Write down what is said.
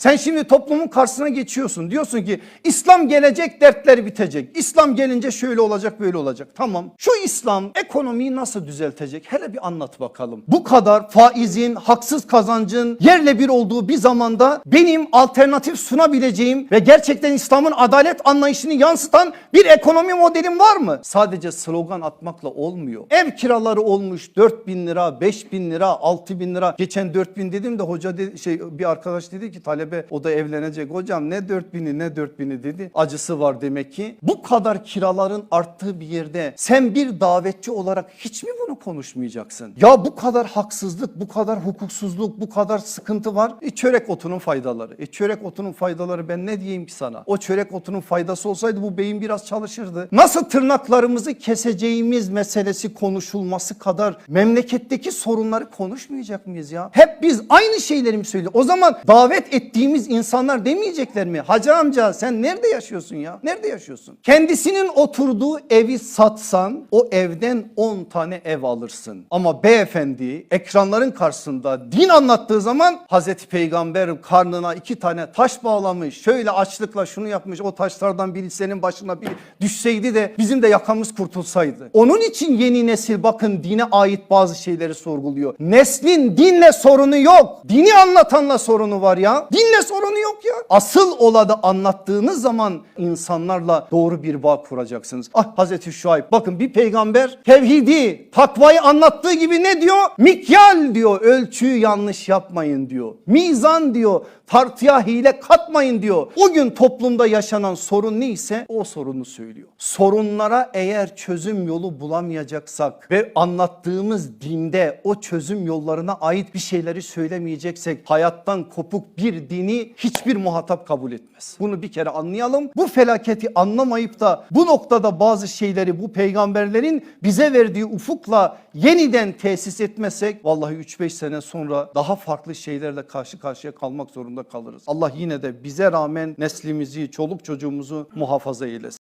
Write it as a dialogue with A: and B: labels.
A: Sen şimdi toplumun karşısına geçiyorsun. Diyorsun ki İslam gelecek dertler bitecek. İslam gelince şöyle olacak böyle olacak. Tamam şu İslam ekonomiyi nasıl düzeltecek? Hele bir anlat bakalım. Bu kadar faizin, haksız kazancın yerle bir olduğu bir zamanda benim alternatif sunabileceğim ve gerçekten İslam'ın adalet anlayışını yansıtan bir ekonomi modelim var mı? Sadece slogan atmakla olmuyor. Ev kiraları olmuş 4 bin lira, 5 bin lira, 6 bin lira. Geçen 4 bin dedim de hoca dedi, şey bir arkadaş dedi ki talebe o da evlenecek. Hocam ne 4 bini ne 4 bini dedi. Acısı var demek ki. Bu kadar kiraların arttığı bir yerde sen bir davetçi olarak hiç mi bunu konuşmayacaksın? Ya bu kadar haksızlık, bu kadar hukuksuzluk, bu kadar sıkıntı var. E çörek otunun faydaları. E çörek otunun faydaları ben ne diyeyim ki sana? O çörek otunun faydası olsaydı bu beyin biraz çalışırdı. Nasıl tırnaklarımızı keseceğimiz meselesi konuşulması kadar memleketteki sorunları konuşmayacak mıyız ya? Hep biz aynı şeyleri mi söylüyoruz? O zaman davet ettiğimiz insanlar demeyecekler mi? Hacı amca sen nerede yaşıyorsun ya? Nerede yaşıyorsun? Kendisinin oturduğu evi satsan o evden 10 tane ev alırsın. Ama beyefendi ekranların karşısında din anlattığı zaman Hazreti Peygamber karnına iki tane taş bağlamış. Şöyle açlıkla şunu yapmış. O taşlardan biri senin başına bir düşseydi de bizim de yakamız kurtulsaydı. Onun için yeni nesil bakın dine ait bazı şeyleri sorguluyor. Neslin dinle sorunu yok. Dini anlatanla sorunu var ya. Dinle sorunu yok ya. Asıl oladı anlattığınız zaman insanlarla doğru bir bağ kuracaksınız. Ah Hazreti Şuayb bakın bir peygamber tevhidi, takvayı anlattığı gibi ne diyor? Mikyal diyor ölçüyü yanlış yapmayın diyor. Mizan diyor tartıya hile katmayın diyor. O gün toplumda yaşanan sorun neyse o sorunu söylüyor. Sorunlara eğer çözüm yolu bulamayacaksak ve anlattığımız dinde o çözüm yollarına ait bir şeyleri söylemeyeceksek hayattan kopuk bir dini hiçbir muhatap kabul etmez. Bunu bir kere anlayalım. Bu felaketi anlamayıp da bu noktada bazı şeyleri bu peygamberlerin bize verdiği ufukla yeniden tesis etmezsek vallahi 3-5 sene sonra daha farklı şeylerle karşı karşıya kalmak zorunda kalırız. Allah yine de bize rağmen neslimizi, çoluk çocuğumuzu muhafaza eylesin.